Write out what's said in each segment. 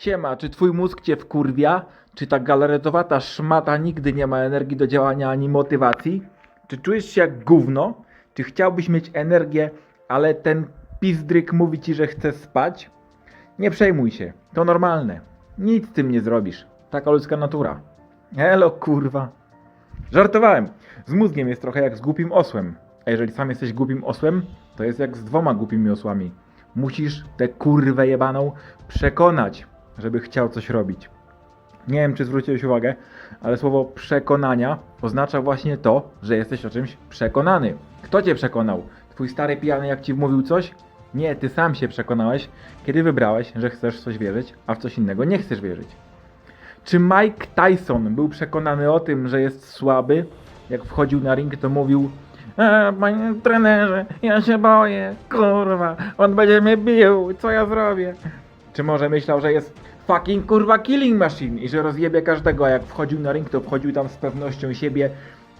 Siema, czy twój mózg cię wkurwia? Czy ta galaretowata szmata nigdy nie ma energii do działania ani motywacji? Czy czujesz się jak gówno? Czy chciałbyś mieć energię, ale ten pizdryk mówi ci, że chce spać? Nie przejmuj się, to normalne. Nic z tym nie zrobisz. Taka ludzka natura. Elo kurwa. Żartowałem. Z mózgiem jest trochę jak z głupim osłem. A jeżeli sam jesteś głupim osłem, to jest jak z dwoma głupimi osłami. Musisz tę kurwę jebaną przekonać, żeby chciał coś robić. Nie wiem, czy zwróciłeś uwagę, ale słowo przekonania oznacza właśnie to, że jesteś o czymś przekonany. Kto cię przekonał? Twój stary pijany jak ci mówił coś? Nie, ty sam się przekonałeś, kiedy wybrałeś, że chcesz coś wierzyć, a w coś innego nie chcesz wierzyć. Czy Mike Tyson był przekonany o tym, że jest słaby? Jak wchodził na ring, to mówił e, Panie trenerze, ja się boję, kurwa, on będzie mnie bił, co ja zrobię? Czy może myślał, że jest fucking kurwa killing machine i że rozjebie każdego, a jak wchodził na ring, to wchodził tam z pewnością siebie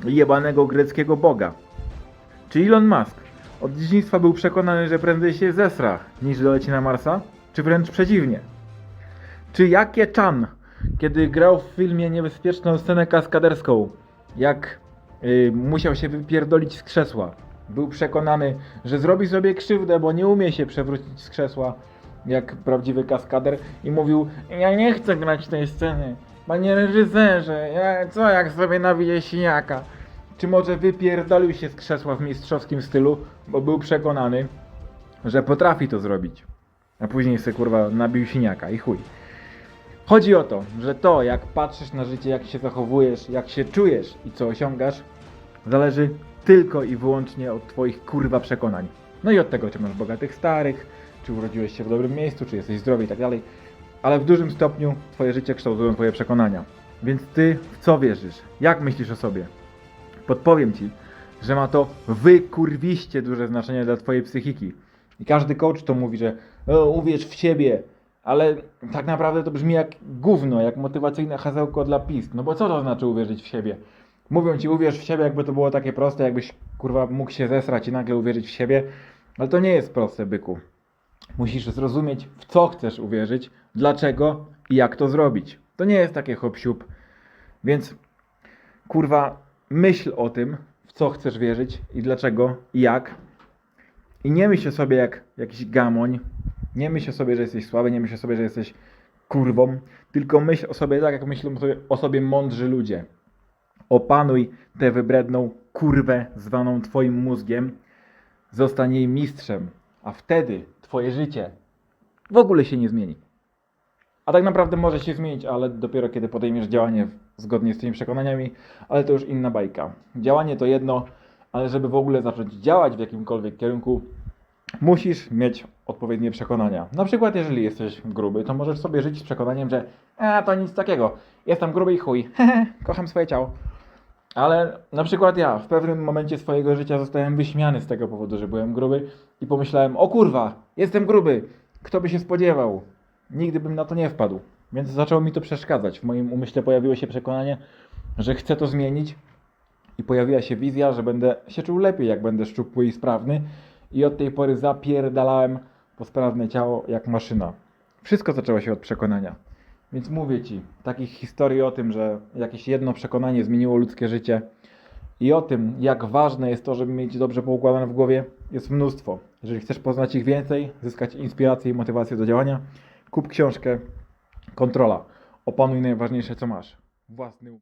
jebanego greckiego boga? Czy Elon Musk od dzieciństwa był przekonany, że prędzej się zesra, niż doleci na Marsa? Czy wręcz przeciwnie? Czy Jakie Chan, kiedy grał w filmie niebezpieczną scenę kaskaderską, jak y, musiał się wypierdolić z krzesła, był przekonany, że zrobi sobie krzywdę, bo nie umie się przewrócić z krzesła jak prawdziwy kaskader i mówił, ja nie chcę grać tej sceny, panie reżyserze, ja, co jak sobie nawiję siniaka. Czy może wypierdolił się z krzesła w mistrzowskim stylu, bo był przekonany, że potrafi to zrobić. A później sobie kurwa nabił siniaka i chuj. Chodzi o to, że to jak patrzysz na życie, jak się zachowujesz, jak się czujesz i co osiągasz, zależy tylko i wyłącznie od twoich kurwa przekonań. No i od tego, czy masz bogatych starych, czy urodziłeś się w dobrym miejscu, czy jesteś zdrowy i tak dalej. Ale w dużym stopniu twoje życie kształtują twoje przekonania. Więc ty w co wierzysz? Jak myślisz o sobie? Podpowiem ci, że ma to wykurwiście duże znaczenie dla twojej psychiki. I każdy coach to mówi, że uwierz w siebie, ale tak naprawdę to brzmi jak gówno, jak motywacyjne hasełko dla PiS. No bo co to znaczy uwierzyć w siebie? Mówią ci uwierz w siebie, jakby to było takie proste, jakbyś kurwa mógł się zesrać i nagle uwierzyć w siebie. Ale to nie jest proste, byku. Musisz zrozumieć, w co chcesz uwierzyć, dlaczego i jak to zrobić. To nie jest takie hop siup. Więc kurwa, myśl o tym, w co chcesz wierzyć i dlaczego i jak. I nie myśl sobie jak jakiś gamoń. Nie myśl sobie, że jesteś słaby, nie myśl sobie, że jesteś kurwą, tylko myśl o sobie tak, jak myślą sobie, o sobie mądrzy ludzie. Opanuj tę wybredną kurwę zwaną twoim mózgiem, zostań jej mistrzem, a wtedy twoje życie w ogóle się nie zmieni. A tak naprawdę może się zmienić, ale dopiero kiedy podejmiesz działanie zgodnie z tymi przekonaniami, ale to już inna bajka. Działanie to jedno, ale żeby w ogóle zacząć działać w jakimkolwiek kierunku, musisz mieć odpowiednie przekonania. Na przykład, jeżeli jesteś gruby, to możesz sobie żyć z przekonaniem, że a to nic takiego, jestem gruby i chuj, kocham swoje ciało. Ale na przykład ja w pewnym momencie swojego życia zostałem wyśmiany z tego powodu, że byłem gruby i pomyślałem, o kurwa, jestem gruby, kto by się spodziewał? Nigdy bym na to nie wpadł. Więc zaczęło mi to przeszkadzać. W moim umyśle pojawiło się przekonanie, że chcę to zmienić i pojawiła się wizja, że będę się czuł lepiej, jak będę szczupły i sprawny. I od tej pory zapierdalałem po sprawne ciało jak maszyna. Wszystko zaczęło się od przekonania. Więc mówię Ci, takich historii o tym, że jakieś jedno przekonanie zmieniło ludzkie życie i o tym, jak ważne jest to, żeby mieć dobrze poukładane w głowie, jest mnóstwo. Jeżeli chcesz poznać ich więcej, zyskać inspirację i motywację do działania, kup książkę Kontrola. Opanuj najważniejsze, co masz. Własny